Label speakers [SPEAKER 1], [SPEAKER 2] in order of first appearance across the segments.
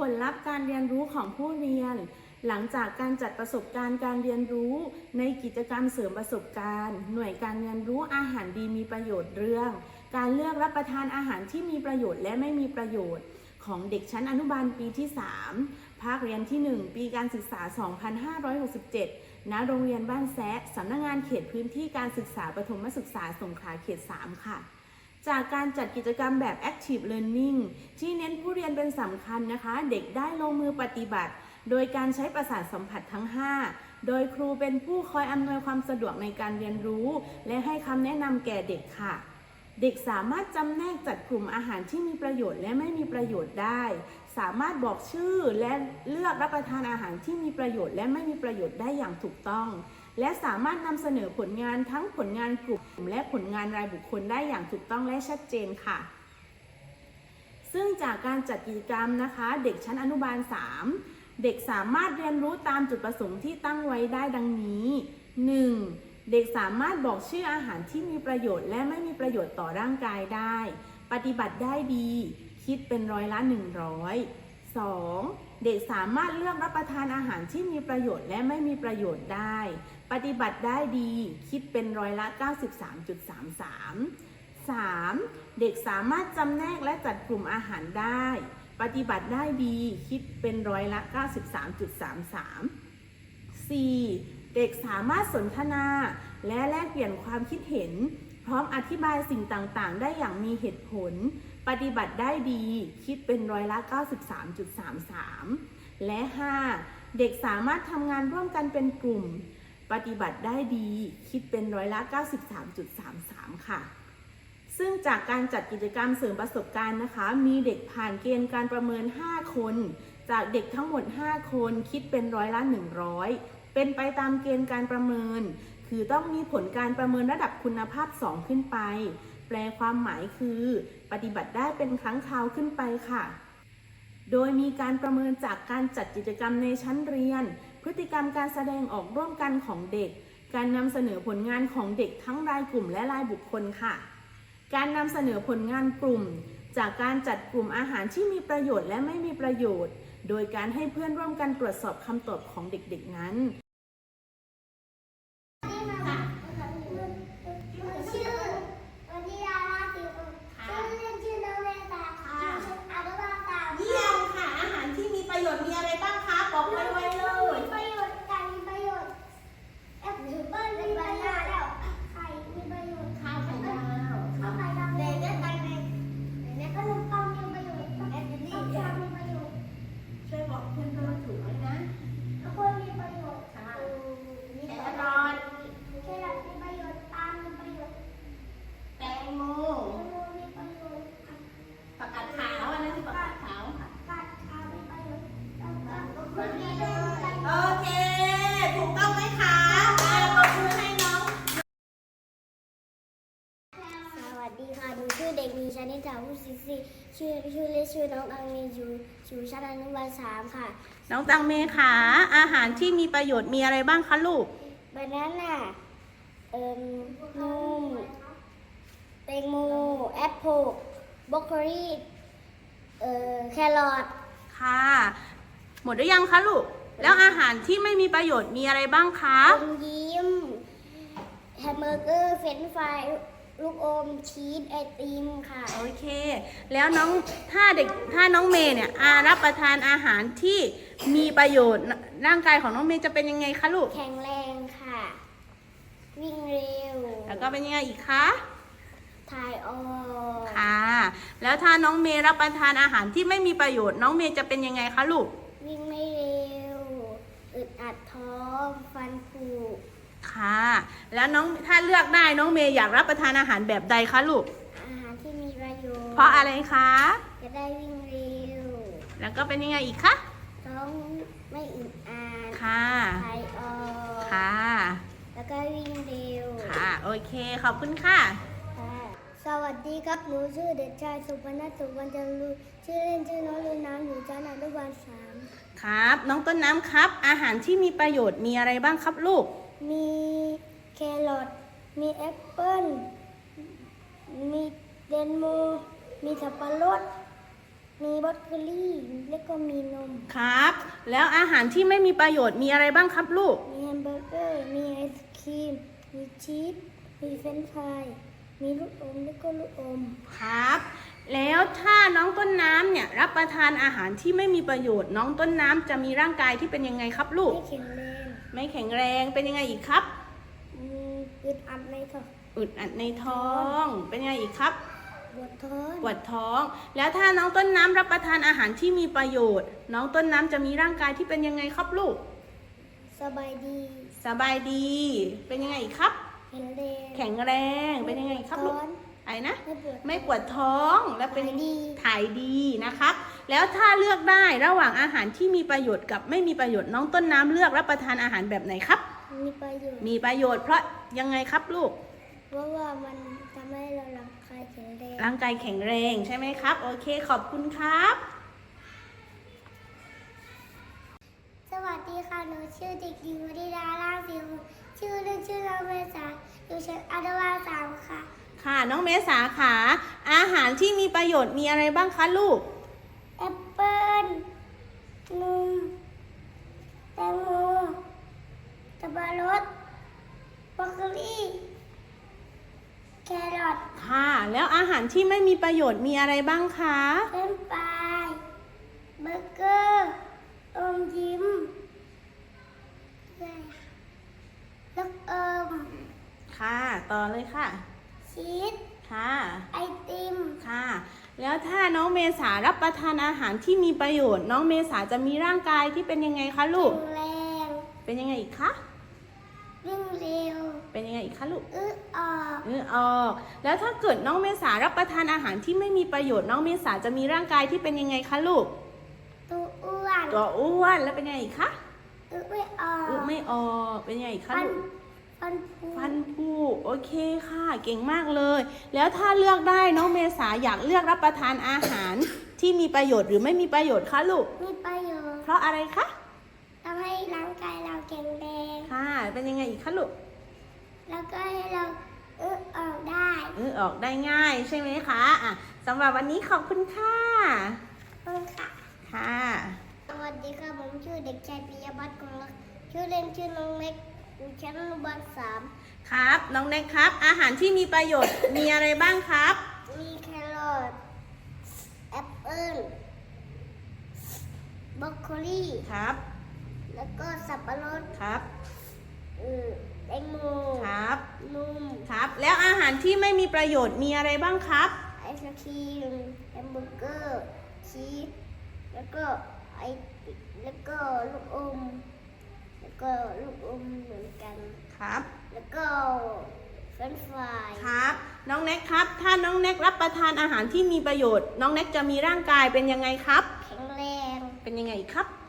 [SPEAKER 1] ผลลัพธ์การเรียนรู้ของผู้เรียน หลังจากการจัดประสบการณ์การเรียนรู้ ในกิจกรรมเสริมประสบการณ์ หน่วยการเรียนรู้อาหารดีมีประโยชน์เรื่อง การเลือกรับประทานอาหารที่มีประโยชน์และไม่มีประโยชน์ ของเด็กชั้นอนุบาลปีที่ 3 ภาคเรียนที่ 1 ปีการศึกษา 2567 ณ โรงเรียนบ้านแซะสำนักงานเขตพื้นที่การศึกษาประถมศึกษาสงขลาเขต 3 ค่ะ จากการจัดกิจกรรมแบบ Active Learning ที่เน้นผู้เรียนเป็นสำคัญนะคะ เด็กได้ลงมือปฏิบัติ โดยการใช้ประสาทสัมผัสทั้ง 5 โดยครูเป็นผู้คอยอำนวยความสะดวกในการเรียนรู้ และให้คำแนะนำแก่เด็กค่ะเด็กสามารถจำแนกจัดกลุ่มอาหารที่มีประโยชน์และไม่มีประโยชน์ได้ สามารถบอกชื่อและเลือกรับประทานอาหารที่มีประโยชน์และไม่มีประโยชน์ได้อย่างถูกต้อง และสามารถนำเสนอผลงานทั้งผลงานกลุ่ม และผลงานรายบุคคลได้อย่างถูกต้องและชัดเจนค่ะ ซึ่งจากการจัดกิจกรรมนะคะ เด็กชั้นอนุบาล 3 เด็กสามารถเรียนรู้ตามจุดประสงค์ที่ตั้งไว้ได้ดังนี้ 1. เด็กสามารถบอกชื่ออาหารที่มีประโยชน์ และไม่มีประโยชน์ต่อร่างกายได้ ปฏิบัติได้ดี คิดเป็นร้อยละ100 2. เด็กสามารถเลือกรับประทานอาหารที่มีประโยชน์และไม่มีประโยชน์ได้ ปฏิบัติได้ดีคิดเป็นร้อยละ 93.33 3. เด็กสามารถจำแนกและจัดกลุ่มอาหารได้ ปฏิบัติได้ดีคิดเป็นร้อยละ 93.33 4. เด็กสามารถสนทนาและแลกเปลี่ยนความคิดเห็น พร้อมอธิบายสิ่งต่างๆ ได้อย่างมีเหตุผล ปฏิบัติได้ดีคิดเป็นร้อยละ 93.33 และ 5. เด็กสามารถทำงานร่วมกันเป็นกลุ่ม ปฏิบัติได้ดีคิดเป็นร้อยละ 93.33 ค่ะ ซึ่งจากการจัดกิจกรรมเสริมประสบการณ์นะคะ มีเด็กผ่านเกณฑ์การประเมิน 5 คน จากเด็กทั้งหมด 5 คนคิดเป็นร้อยละ 100 เป็นไปตามเกณฑ์การประเมิน คือต้องมีผลการประเมินระดับคุณภาพ 2 ขึ้นไป แปลความหมายคือ ปฏิบัติได้เป็นครั้งคราวขึ้นไปค่ะ โดยมีการประเมินจากการจัดกิจกรรมในชั้นเรียน พฤติกรรมการแสดงออกร่วมกันของเด็ก การนำเสนอผลงานของเด็กทั้งรายกลุ่มและรายบุคคลค่ะ การนำเสนอผลงานกลุ่ม จากการจัดกลุ่มอาหารที่มีประโยชน์และไม่มีประโยชน์ โดยการให้เพื่อนร่วมกันตรวจสอบคำตอบของเด็กๆนั้น
[SPEAKER 2] ชื่อวันนี้ดาราสิวชื่อเล่นชื่อน้องเมตาอยู่ชั้นอนุบาลสาม
[SPEAKER 1] เยี่ยมค่ะ อาหารที่มีประโยชน์มีอะไรบ้างคะบอกไวๆเลย
[SPEAKER 2] มีประโยชน์ไก่มีประโยชน์แอปเปิ้ลมีประโยชน์แล้วไข่มีประโยชน์
[SPEAKER 1] ข้าวไข่ดาว
[SPEAKER 2] ข้าวไข่ดาวเด็กก็ไข่เด็กเด็กก็ลูกปังมีประโยชน์แอปเปิ้ลมีประโยชน์
[SPEAKER 1] ช่วยบอกเพื่อนก็ถูกไหมนะ
[SPEAKER 2] ข้าวโพดมีประโยชน์
[SPEAKER 1] ค่ะ
[SPEAKER 2] มี
[SPEAKER 1] แค
[SPEAKER 2] ประโย
[SPEAKER 1] รอ
[SPEAKER 2] ช
[SPEAKER 1] ท
[SPEAKER 2] น์แครอทมีประโยชน์ปาล์มมีประโยชน์
[SPEAKER 1] แตงโม
[SPEAKER 2] แตงโมมีประโยชน์
[SPEAKER 1] ผักกาดขาวอันนั้นคือผักกาดขาวค่ะ
[SPEAKER 2] กัดขาวมีประโยชน์แล้วก็คนมีประโยชน์
[SPEAKER 1] โอเค ถูกต้องไหมคะอ่าปรบมือให้น้อง
[SPEAKER 2] สวัสดีค่ะหนูชื่อเด็กหญิงชนิดาผู้ศิษี ชื่อชื่อเล่นชื่อน้องอังเมอยู่อยู่ชั้นอนุบาลสามค่ะ
[SPEAKER 1] น้องตังเมค่ะอาหารที่มีประโยชน์มีอะไรบ้างคะลูก
[SPEAKER 2] บานาน่าเอ่มนุ่มแตงโมแอปเปิลบรอกโคลีเอ่อแครอท
[SPEAKER 1] ค่ะ หมดหรือยังคะลูก แล้วอาหารที่ไม่มีประโยชน์มีอะไรบ้างคะ
[SPEAKER 2] อมยิ้มแฮมเบอร์เกอร์เฟรนช์ฟราย ลูกอมชีสไอติมค่ะ
[SPEAKER 1] โอเค แล้วน้องถ้าเด็กถ้าน้องเมย์เนี่ยอารับประทานอาหารที่มีประโยชน์ร่างกายของน้องเมย์จะเป็นยังไงคะลูก
[SPEAKER 2] แข็งแรงค่ะ วิ่งเร็ว
[SPEAKER 1] แล้วก็เป็นยังไงอีกคะ
[SPEAKER 2] ถ่ายออก
[SPEAKER 1] ค่ะ แล้วถ้าน้องเมย์รับประทานอาหารที่ไม่มีประโยชน์ น้องเมย์จะเป็นยังไงคะลูก
[SPEAKER 2] วิ่งไม่เร็ว อึดอัดท้อง ฟันผุ
[SPEAKER 1] ค่ะ แล้วน้องถ้าเลือกได้น้องเมย์อยากรับประทานอาหารแบบใดคะลูก
[SPEAKER 2] อาหารที่มีประโยชน์
[SPEAKER 1] เพราะอะไรคะ
[SPEAKER 2] จะได้วิ่งเร็ว
[SPEAKER 1] แล้วก็เป็นยังไงอีกคะ
[SPEAKER 2] ท้องไม่อึดอัด
[SPEAKER 1] ค่ะ
[SPEAKER 2] ถ่ายออก
[SPEAKER 1] ค่ะ
[SPEAKER 2] แล้วก็วิ่งเร็ว
[SPEAKER 1] ค่ะ โอเค ขอบคุณค่ะ
[SPEAKER 2] ค่ะสวัสดีครับหนูชื่อเด็กชายสุพนัสสุวรรณจรูชื่อเล่นชื่อน้องลูน้ำอยู่ชั้นอนุบาลสาม
[SPEAKER 1] ครับ น้องต้นน้ำครับ อาหารที่มีประโยชน์มีอะไรบ้างครับลูก
[SPEAKER 2] มีแครอท มีแอปเปิ้ล มีเดนโม มีสับปะรด มีบรอกโคลีแล้วก็มีนม
[SPEAKER 1] ครับ แล้วอาหารที่ไม่มีประโยชน์มีอะไรบ้างครับลูก
[SPEAKER 2] มีแฮมเบอร์เกอร์ มีไอศครีม มีชีส มีเฟรนช์ฟราย มีลูกอมแล้วก็ลูกอม
[SPEAKER 1] ครับ แล้วถ้าน้องต้นน้ำเนี่ยรับประทานอาหารที่ไม่มีประโยชน์ น้องต้นน้ำจะมีร่างกายที่เป็นยังไงครับลูก
[SPEAKER 2] ไม่แข็งแรง
[SPEAKER 1] ไม่แข็งแรงเป็นยังไงอีกครับ
[SPEAKER 2] อืมอึดอัดเลยค่ะ
[SPEAKER 1] อึดอัดในท้อง เป็นยังไงอีกครับ
[SPEAKER 2] ปวดท้อง
[SPEAKER 1] ปวดท้อง แล้วถ้าน้องต้นน้ำรับประทานอาหารที่มีประโยชน์ น้องต้นน้ำจะมีร่างกายที่เป็นยังไงครับลูก
[SPEAKER 2] สบายดี
[SPEAKER 1] สบายดี เป็นยังไงอีกครับ
[SPEAKER 2] แข็งแรง
[SPEAKER 1] แข็งแรง เป็นยังไงอีกครับลูก
[SPEAKER 2] ท้อน
[SPEAKER 1] อะไรนะ
[SPEAKER 2] ไม่ปวด
[SPEAKER 1] ไม่ปวดท้อง และเป็น
[SPEAKER 2] ถ่ายดี
[SPEAKER 1] ถ่ายดีนะครับ แล้วถ้าเลือกได้ระหว่างอาหารที่มีประโยชน์กับไม่มีประโยชน์น้องต้นน้ำเลือกรับประทานอาหารแบบไหนครับ
[SPEAKER 2] มีประโยชน์
[SPEAKER 1] มีประโยชน์เพราะยังไงครับลูก
[SPEAKER 2] เพราะว่ามันทำให้เราร่างกายแข็งแรง
[SPEAKER 1] ร่างกายแข็งแรงใช่ไหมครับ โอเคขอบคุณครับ
[SPEAKER 2] สวัสดีค่ะหนูชื่อเด็กหญิงวริดาล่างสิวชื่อเล่นชื่อน้องเมษาอยู่ชั้นอนุบาลสามค่ะ
[SPEAKER 1] ค่ะน้องเมษาค่ะอาหารที่มีประโยชน์มีอะไรบ้างคะลูก
[SPEAKER 2] สับปะรดบรอกโคลีแครอท
[SPEAKER 1] ค่ะ แล้วอาหารที่ไม่มีประโยชน์มีอะไรบ้างคะ
[SPEAKER 2] เฟรนช์ฟรายเบอร์เกอร์อมยิ้มลูกอม
[SPEAKER 1] ค่ะ ต่อเลยค่ะ
[SPEAKER 2] ชีส
[SPEAKER 1] ค่ะ
[SPEAKER 2] ไอติม
[SPEAKER 1] ค่ะ แล้วถ้าน้องเมษารับประทานอาหารที่มีประโยชน์ น้องเมษาจะมีร่างกายที่เป็นยังไงคะลูก
[SPEAKER 2] แข็งแรง
[SPEAKER 1] เป็นยังไงอีกคะ
[SPEAKER 2] วิ่งเร็ว
[SPEAKER 1] เป็นยังไงอีกคะลูก
[SPEAKER 2] อึออก
[SPEAKER 1] เออออก แล้วถ้าเกิดน้องเมษารับประทานอาหารที่ไม่มีประโยชน์น้องเมษาจะมีร่างกายที่เป็นยังไงคะลูก
[SPEAKER 2] ตัวอ้วน
[SPEAKER 1] ตัวอ้วนแล้วเป็นยังไงอีกคะ
[SPEAKER 2] อึไม่ออก
[SPEAKER 1] อึไม่ออกเป็นยังไงอีกคะ
[SPEAKER 2] ฟัน
[SPEAKER 1] ลูก
[SPEAKER 2] ฟันผุ
[SPEAKER 1] ฟันผุโอเคค่ะ เก่งมากเลย แล้วถ้าเลือกได้น้องเมษาอยากเลือกรับประทานอาหารที่มีประโยชน์หรือไม่มีประโยชน์คะลูก
[SPEAKER 2] มีประโยชน์
[SPEAKER 1] เพราะอะไรคะ
[SPEAKER 2] ทำให้ร่างกายเราแข็งแรง
[SPEAKER 1] ค่ะ เป็นยังไงอีกคะลูก
[SPEAKER 2] แล้วก็ให้เราอึออกได้
[SPEAKER 1] เออออกได้ง่ายใช่ไหมคะอะสำหรับวันนี้ขอบคุณค่ะ
[SPEAKER 2] ขอบคุณค่ะ
[SPEAKER 1] ค่ะ
[SPEAKER 2] สวัสดีค่ะผมชื่อเด็กชายปิยพัฒน์กงรักชื่อเล่นชื่อน้องเล็กอยู่ชั้นอนุบาลสาม
[SPEAKER 1] ครับ น้องแนกครับ อาหารที่มีประโยชน์ มีอะไรบ้างครับ
[SPEAKER 2] มีแครอทแอปเปิ้ลบรอกโคลี
[SPEAKER 1] ครับ
[SPEAKER 2] แล้วก็สับปะรด
[SPEAKER 1] ครับ
[SPEAKER 2] เออแตงโม
[SPEAKER 1] ครับ
[SPEAKER 2] นม
[SPEAKER 1] ครับ แล้วอาหารที่ไม่มีประโยชน์มีอะไรบ้างครับ
[SPEAKER 2] ไอศครีมแฮมเบอร์เกอร์ชีสแล้วก็ไอติแล้วก็ลูกอม แล้วก็ลูกอมเหมือนกัน
[SPEAKER 1] ครับ
[SPEAKER 2] แล้วก็เฟรนช์ฟราย
[SPEAKER 1] ครับ น้องแนกครับ ถ้าน้องแนกรับประทานอาหารที่มีประโยชน์ น้องแนกจะมีร่างกายเป็นยังไงครับ
[SPEAKER 2] แข็งแรง
[SPEAKER 1] เป็นยังไงอีกครับ
[SPEAKER 2] อืมอืม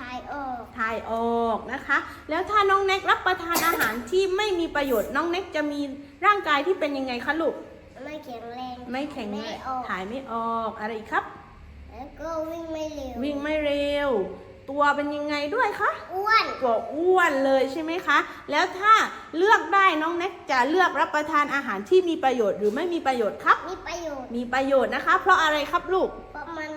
[SPEAKER 2] ถ่ายออก
[SPEAKER 1] ถ่ายออกนะคะ แล้วถ้าน้องแนกรับประทานอาหารที่ไม่มีประโยชน์น้องแนกจะมีร่างกายที่เป็นยังไงคะลูก
[SPEAKER 2] ไม่แข็งแรง
[SPEAKER 1] ไม่แข็งแร
[SPEAKER 2] ไม่
[SPEAKER 1] ง
[SPEAKER 2] ออก
[SPEAKER 1] ถ่ายไม่ออกอะไรอีกครับ
[SPEAKER 2] แล้วก็วิ่งไม่เร็ว
[SPEAKER 1] วิ่งไม่เร็ว ตัวเป็นยังไงด้วยคะ
[SPEAKER 2] อ้วน
[SPEAKER 1] ตัวอ้วนเลยใช่ไหมคะ แล้วถ้าเลือกได้น้องแน็กจะเลือกรับประทานอาหารที่มีประโยชน์หรือไม่มีประโยชน์ครับ
[SPEAKER 2] มีประโยชน์
[SPEAKER 1] มีประโยชน์นะคะ เพราะอะไรครับลูก
[SPEAKER 2] เพราะมัน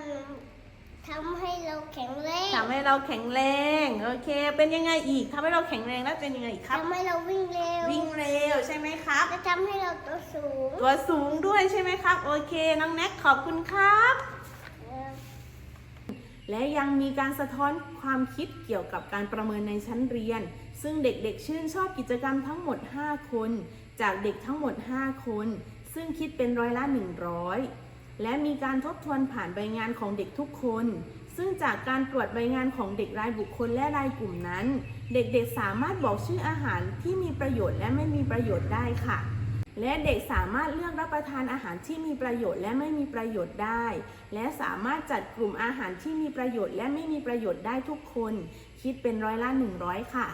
[SPEAKER 2] ทำให้เราแข็งแรง
[SPEAKER 1] ทำให้เราแข็งแรง โอเค เป็นยังไงอีกทำให้เราแข็งแรงแล้วเป็นยังไงอีกครับ
[SPEAKER 2] ทำให้เราวิ่งเร็ว
[SPEAKER 1] วิ่งเร็วใช่ไหมครับ
[SPEAKER 2] และทำให้เราตัวสูง
[SPEAKER 1] ตัวสูงด้วยใช่ไหมครับ โอเค น้องแน็กขอบคุณครับ
[SPEAKER 2] เออ
[SPEAKER 1] และยังมีการสะท้อนความคิดเกี่ยวกับการประเมินในชั้นเรียน ซึ่งเด็กๆ ชื่นชอบกิจกรรมทั้งหมด 5 คน จากเด็กทั้งหมด 5 คน ซึ่งคิดเป็นร้อยละ 100 และมีการทบทวนผ่านใบงานของเด็กทุกคน ซึ่งจากการตรวจใบงานของเด็กรายบุคคลและรายกลุ่มนั้น เด็กๆสามารถบอกชื่ออาหารที่มีประโยชน์และไม่มีประโยชน์ได้ค่ะ และเด็กสามารถเลือกรับประทานอาหารที่มีประโยชน์และไม่มีประโยชน์ได้ และสามารถจัดกลุ่มอาหารที่มีประโยชน์และไม่มีประโยชน์ได้ทุกคน คิดเป็นร้อยละ100 ค่ะ